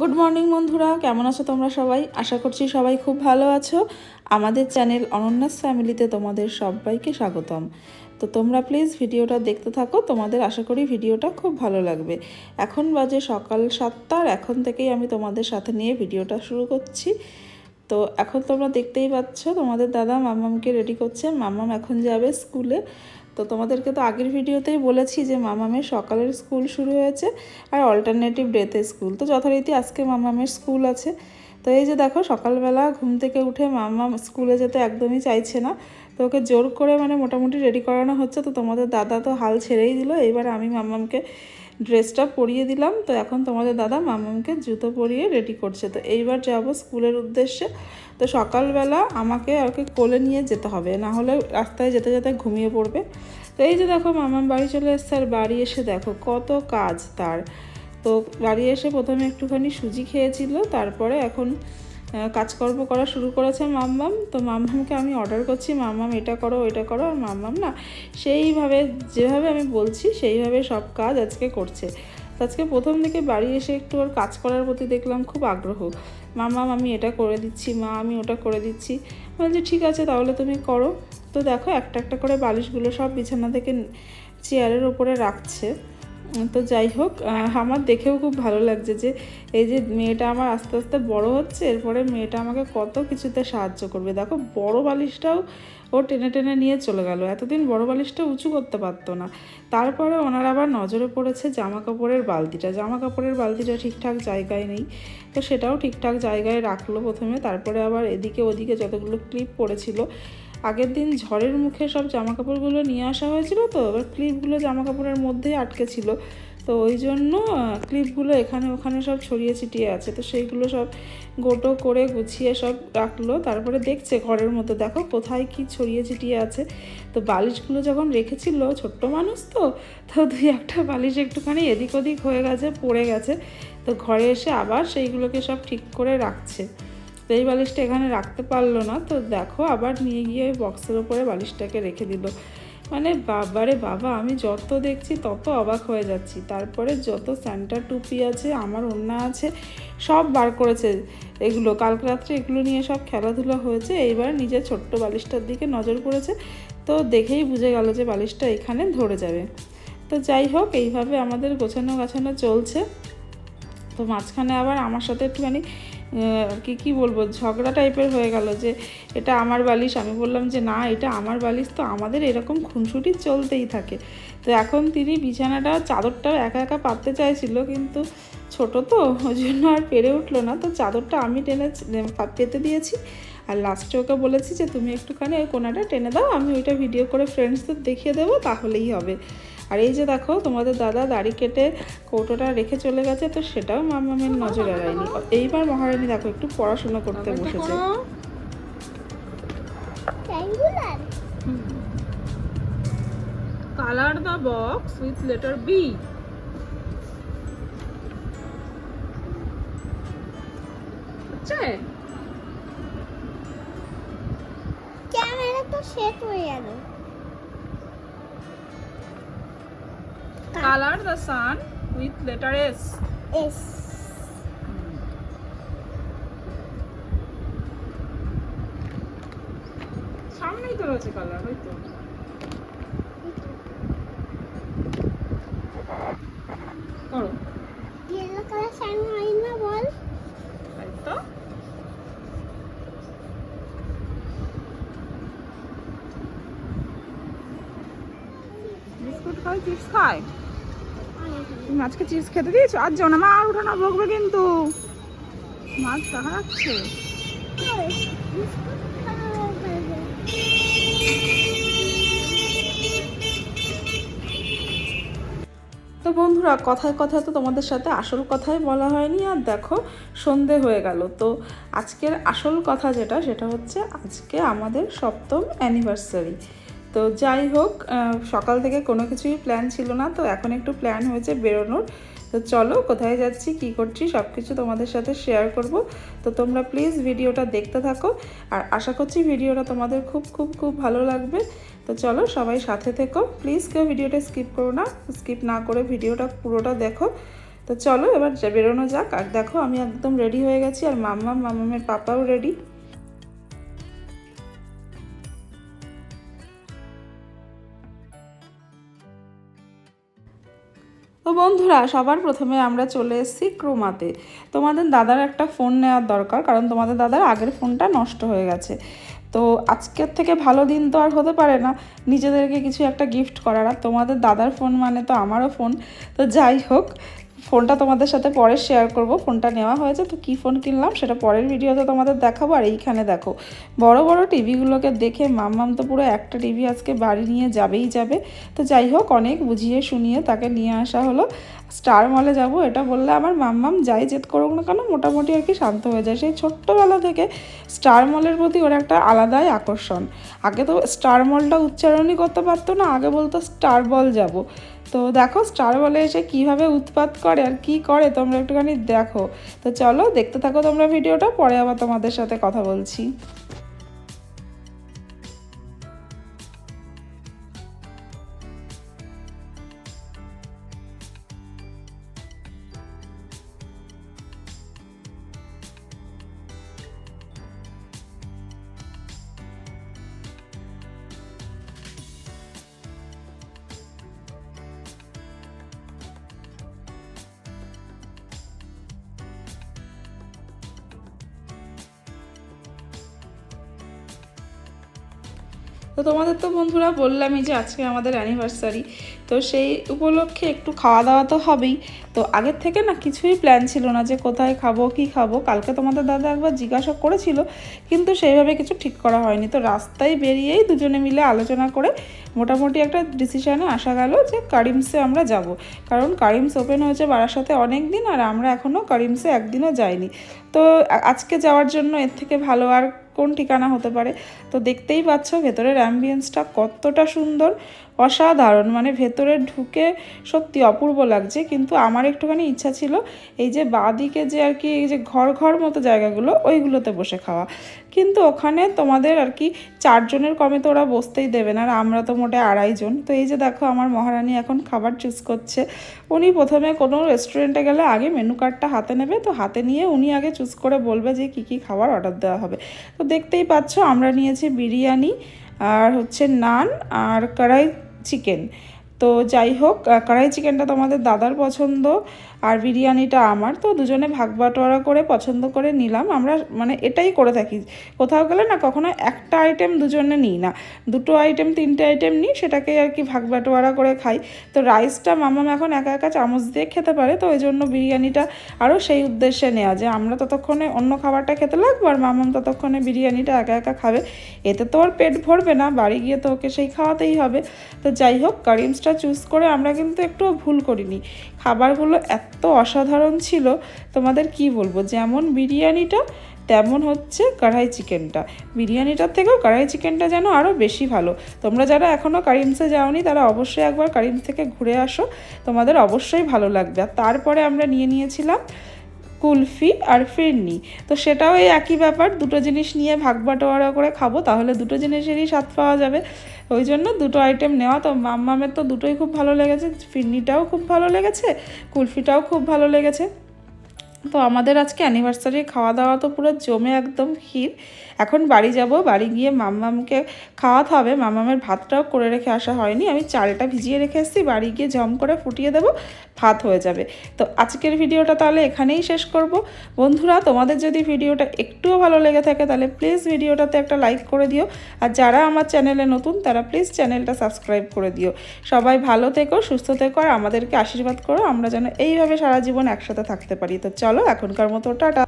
Good morning বন্ধুরা। কেমন আছো তোমরা সবাই? আশা করছি সবাই খুব ভালো আছো। আমাদের চ্যানেল অনন্যাস ফ্যামিলিতে তোমাদের সবাইকে স্বাগতম। তো তোমরা প্লিজ ভিডিওটা দেখতে থাকো। তোমাদের আশা করি ভিডিওটা খুব ভালো লাগবে। এখন বাজে সকাল সাতটার এখন থেকেই আমি তোমাদের সাথে নিয়ে ভিডিওটা শুরু করছি। তো এখন তোমরা দেখতেই পাচ্ছ, তোমাদের দাদা মামামকে রেডি করছে। মামাম এখন যাবে স্কুলে। তো তোমাদেরকে তো আগের ভিডিওতেই বলেছি যে মামামের সকালের স্কুল শুরু হয়েছে আর অল্টারনেটিভ ডেতে স্কুল। তো যথারীতি আজকে মামামের স্কুল আছে। তো এই যে দেখো, সকালবেলা ঘুম থেকে উঠে মামা স্কুলে যেতে একদমই চাইছে না। তো ওকে জোর করে মানে মোটামুটি রেডি করানো হচ্ছে। তো তোমাদের দাদা তো হাল ছেড়েই দিল। এবার আমি মামামকে ড্রেসটা পরিয়ে দিলাম। তো এখন তোমাদের দাদা মামামকে জুতো পরিয়ে রেডি করছে। তো এইবার যাব স্কুলের উদ্দেশ্যে। তো সকালবেলা আমাকে ওকে কোলে নিয়ে যেতে হবে। না হলে রাস্তায় যেতে যেতে ঘুমিয়ে পড়বে। তো এই যে দেখো মামাম বাড়ি চলে এসছে। আর বাড়ি এসে দেখো কত কাজ তার। তো বাড়ি এসে প্রথমে একটুখানি সুজি খেয়েছিল। তারপরে এখন কাজকর্ম করা শুরু করেছে মাম্মাম। তো মাম্মামকে আমি অর্ডার করছি, মাম্মাম এটা করো, ওইটা করো আর মাম্মাম না, সেইভাবে যেভাবে আমি বলছি, সেইভাবে সব কাজ আজকে করছে। আজকে প্রথম দিকে বাড়ি এসে একটু ওর কাজ করার প্রতি দেখলাম খুব আগ্রহ। মাম্মাম, আমি এটা করে দিচ্ছি, মা, আমি ওটা করে দিচ্ছি। বলছি ঠিক আছে, তাহলে তুমি করো। তো দেখো একটা একটা করে বালিশগুলো সব বিছানা থেকে চেয়ারের ওপরে রাখছে। তো যাই হোক আমার দেখেও খুব ভালো লাগছে যে এই যে মেয়েটা আমার আস্তে আস্তে বড় হচ্ছে, এরপরে মেয়েটা আমাকে কত কিছুতে সাহায্য করবে। দেখো, বড় বালিশটাও ও টেনে টেনে নিয়ে চলে গেল। এতদিন বড় বালিশটা উঁচু করতে পারতো না। তারপরে ওনার আবার নজরে পড়েছে জামা কাপড়ের বালতিটা। জামা কাপড়ের বালতিটা ঠিকঠাক জায়গায় নেই, তো সেটাও ঠিকঠাক জায়গায় রাখল প্রথমে। তারপরে আবার এদিকে ওদিকে যতগুলো ক্লিপ পড়েছিল আগের দিন ঝড়ের মুখে সব জামা কাপড়গুলো নিয়ে আসা হয়েছিল তো, এবার ক্লিপগুলো জামা কাপড়ের মধ্যেই আটকে ছিল তো ওই জন্য ক্লিপগুলো এখানে ওখানে সব ছড়িয়ে ছিটিয়ে আছে। তো সেইগুলো সব গোটো করে গুছিয়ে সব রাখল, তারপরে দেখছে ঘরের মতো দেখো কোথায় কি ছড়িয়ে ছিটিয়ে আছে। তো বালিশগুলো যখন রেখেছিল ছোট্ট মানুষ তো তো দুই একটা বালিশ একটুখানি এদিক ওদিক হয়ে গেছে, পড়ে গেছে। তো ঘরে এসে আবার সেইগুলোকে সব ঠিক করে রাখছে। তো এই বালিশটা এখানে রাখতে পারল না, তো দেখো আবার নিয়ে গিয়ে ওই বক্সের ওপরে বালিশটাকে রেখে দিল। মানে বাবারে বাবা, আমি যত দেখছি তত অবাক হয়ে যাচ্ছি। তারপরে যত স্যান্টা টুপি আছে, আমার ওন্না আছে, সব বার করেছে এগুলো। কালকে রাত্রে এগুলো নিয়ে সব খেলাধুলা হয়েছে, এইবার নিজের ছোট্ট বালিশটার দিকে নজর পড়েছে, তো দেখেই বুঝে গেল যে বালিশটা এখানে ধরে যাবে। তো যাই হোক, এইভাবে আমাদের গোছানো গাছানো চলছে। তো মাঝখানে আবার আমার সাথে একটুখানি কি কি বলব, ঝগড়া টাইপের হয়ে গেল যে এটা আমার বালিশ। আমি বললাম যে না, এটা আমার বালিশ তো আমাদের এরকম খুনসুটি চলতেই থাকে। তো এখন তিনি বিছানাটা, চাদরটাও একা একা পাততে চাইছিল কিন্তু ছোট তো, ওই জন্য আর পেরে উঠল না। তো চাদরটা আমি টেনে পেতে দিয়েছি। আর লাস্টে ওকে বলেছি যে, তুমি একটুখানি ওই কোনাটা টেনে দাও, আমি ওইটা ভিডিও করে ফ্রেন্ডসদের দেখিয়ে দেবো, তাহলেই হবে। আর এই যে দেখো তোমাদের দাদা দাড়ি কেটে কৌটোটা রেখে চলে গেছে তো সেটাও মামামের নজর এড়ায়নি। এইবার মহারানী দেখো একটু পড়াশোনা করতে বসেছে. Colour the box with letter B হচ্ছে? ক্যামেরা তো সেট হয়ে গেল। Colour the sun with letter S. S. সামনেই তো রয়েছে কালার হয়তো করো। ইয়েলো কালার সাইন হয় না বল। তাই বিস্কুট খাই চিপস খায় তুমি আজকে চিপস খেতে দিয়েছ? আর যাও না মা আর উঠো না বকবে কিন্তু। মাছ দেখা যাচ্ছে। তো বন্ধুরা, কথায় কথায় তো তোমাদের সাথে আসল কথাই বলা হয়নি, আর দেখো, সন্ধে হয়ে গেল। তো আজকের আসল কথা যেটা, সেটা হচ্ছে আজকে আমাদের সপ্তম অ্যানিভার্সারি তো যাই হোক সকাল থেকে কোনো কিছুই প্ল্যান ছিল না, তো এখন একটু প্ল্যান হয়েছে বেরোনোর। তো চলো, কোথায় যাচ্ছি, কি করছি সব কিছু তোমাদের সাথে শেয়ার করব। তো তোমরা প্লিজ ভিডিওটা দেখতে থাকো। আর আশা করছি ভিডিওটা তোমাদের খুব খুব খুব ভালো লাগবে। তো চলো, সবাই সাথে থেকো। প্লিজ কেউ ভিডিওটা স্কিপ করো না স্কিপ না করে ভিডিওটা পুরোটা দেখো। তো চলো, এবার বেরোনো যাক। আর দেখো, আমি একদম রেডি হয়ে গেছি, আর মাম্মাম মাম্মামের পাপাও রেডি বন্ধুরা, সবার প্রথমে আমরা চলে এসেছি ক্রোমাতে। তোমাদের দাদার একটা ফোন নেওয়ার দরকার, কারণ তোমাদের দাদার আগের ফোনটা নষ্ট হয়ে গেছে। তো আজকের থেকে ভালো দিন তো আর হতে পারে না, নিজেদেরকে কিছু একটা গিফট করার। আর তোমাদের দাদার ফোন মানে তো আমারও ফোন। তো যাই হোক ফোনটা তোমাদের সাথে পরে শেয়ার করব। ফোনটা নেওয়া হয়েছে, তো কী ফোন কিনলাম সেটা পরের ভিডিওতে তোমাদের দেখাবো। আর এইখানে দেখো, বড় বড় টিভিগুলোকে দেখে মাম্মাম তো পুরো একটা টিভি আজকে বাড়ি নিয়ে যাবেই যাবে। তো যাই হোক, অনেক বুঝিয়ে শুনিয়ে তাকে নিয়ে আসা হলো। স্টার মলে যাব, এটা বললে আমার মাম্মাম যাই জেদ করুক না কেন মোটামুটি আর কি শান্ত হয়ে যায়। সেই ছোট্টবেলা থেকে স্টার মলের প্রতি ওর একটা আলাদাই আকর্ষণ। আগে তো স্টার মলটা উচ্চারণই করতে পারতো না, আগে বলতো স্টার বল যাব। তো দেখো স্টার বলে এসে কীভাবে উৎপাত করে আর কি করে, তোমরা একটুখানি দেখো। তো চলো দেখতে থাকো তোমরা ভিডিওটা, পরে আবার তোমাদের সাথে কথা বলছি। তো তোমাদের তো বন্ধুরা বললামই যে আজকে আমাদের অ্যানিভার্সারি তো সেই উপলক্ষে একটু খাওয়া দাওয়া তো হবেই। তো আগের থেকে না কিছুই প্ল্যান ছিল না যে কোথায় খাব, কি খাব। কালকে তোমাদের দাদা একবার জিজ্ঞাসা করেছিল, কিন্তু সেইভাবে কিছু ঠিক করা হয়নি। তো রাস্তায় বেরিয়েই দুজনে মিলে আলোচনা করে মোটামুটি একটা ডিসিশানে আসা গেল যে কারিমসে আমরা যাব। কারণ কারিমস ওপেন হয়েছে বারাসাতে অনেক দিন আর আমরা এখনও কারিমসে একদিনও যাইনি। তো আজকে যাওয়ার জন্য এর থেকে ভালো আর কোন ঠিকানা হতে পারে? তো দেখতেই পাচ্ছ ভেতরের অ্যাম্বিয়েন্সটা কতটা সুন্দর। অসাধারণ। মানে ভেতরে ঢুকে সত্যি অপূর্ব লাগছে। কিন্তু আমার একটুখানি ইচ্ছা ছিল এই যে বাঁদিকে যে আর কি এই যে ঘর ঘর মতো জায়গাগুলো, ওইগুলোতে বসে খাওয়া। কিন্তু ওখানে তোমাদের আর কি চারজনের কমে তো ওরা বসতেই দেবে না, আর আমরা তো মোটে আড়াইজন তো এই যে দেখো আমার মহারানী এখন খাবার চুজ করছে। উনি প্রথমে কোনো রেস্টুরেন্টে গেলে আগে মেনু কার্ডটা হাতে নেবে, তো হাতে নিয়ে উনি আগে চুজ করে বলবে যে কী কী খাবার অর্ডার দেওয়া হবে। তো দেখতেই পাচ্ছ আমরা নিয়েছি বিরিয়ানি আর হচ্ছে নান আর কড়াই চিকেন তো যাই হোক কড়াই চিকেনটা তোমাদের দাদার পছন্দ। আর বিরিয়ানিটা আমার, তো দুজনে ভাগ বাটোয়ারা করে পছন্দ করে নিলাম। আমরা মানে এটাই করে থাকি। কোথাও গেলে না কখনো একটা আইটেম দুজনে নিই না। দুটো আইটেম তিনটে আইটেম নিই, সেটাকেই আর কি ভাগ বাটোয়ারা করে খাই। তো রাইসটা মামাম এখন একা একা চামচ দিয়ে খেতে পারে, তো ওই জন্য বিরিয়ানিটা আরও সেই উদ্দেশ্যে নেওয়া যে আমরা ততক্ষণে অন্য খাবারটা খেতে লাগবো, আর মামাম ততক্ষণে বিরিয়ানিটা একা একা খাবে। এতে তো ওর পেট ভরবে না, বাড়ি গিয়ে তো ওকে সেই খাওয়াতেই হবে। তো যাই হোক কারিমসটা চুজ করে আমরা কিন্তু একটু ভুল করিনি। খাবারগুলো এত অসাধারণ ছিল, তোমাদের কি বলব? যেমন বিরিয়ানিটা, তেমন হচ্ছে কড়াই চিকেনটা। বিরিয়ানিটার থেকেও কড়াই চিকেনটা যেন আরও বেশি ভালো। তোমরা যারা এখনও কারিমসে যাওনি, তারা অবশ্যই একবার কারিমস থেকে ঘুরে আসো। তোমাদের অবশ্যই ভালো লাগবে। আর তারপরে আমরা নিয়ে নিয়েছিলাম কুলফি আর ফিরনি। তো সেটাও এই একই ব্যাপার, দুটো জিনিস নিয়ে ভাগ বাটোয়ারা করে খাব, তাহলে দুটো জিনিসেরই স্বাদ পাওয়া যাবে। ওই জন্য দুটো আইটেম নেওয়া। তো মাম্মামের তো দুটোই খুব ভালো লেগেছে, ফিরনিটাও খুব ভালো লেগেছে, কুলফিটাও খুব ভালো লেগেছে। তো আমাদের আজকে অ্যানিভার্সারি খাওয়া দাওয়া তো পুরো জমে একদম ক্ষীর। এখন বাড়ি যাব, বাড়ি গিয়ে মাম্মামকে খাওয়াতে হবে। মাম্মামের ভাতটাও করে রেখে আসা হয়নি। আমি চালটা ভিজিয়ে রেখে এসেছি, বাড়ি গিয়ে জম করে ফুটিয়ে দেবো, ভাত হয়ে যাবে। তো আজকের ভিডিওটা তাহলে এখানেই শেষ করব। বন্ধুরা, তোমাদের যদি ভিডিওটা একটুও ভালো লেগে থাকে, তাহলে প্লিজ ভিডিওটাতে একটা লাইক করে দিও। আর যারা আমার চ্যানেলে নতুন, তারা প্লিজ চ্যানেলটা সাবস্ক্রাইব করে দিও। সবাই ভালো থেকো, সুস্থ থেকো, আর আমাদেরকে আশীর্বাদ করো। আমরা যেন এইভাবে সারা জীবন একসাথে থাকতে পারি। তো চলো এখনকার মতো টাটা।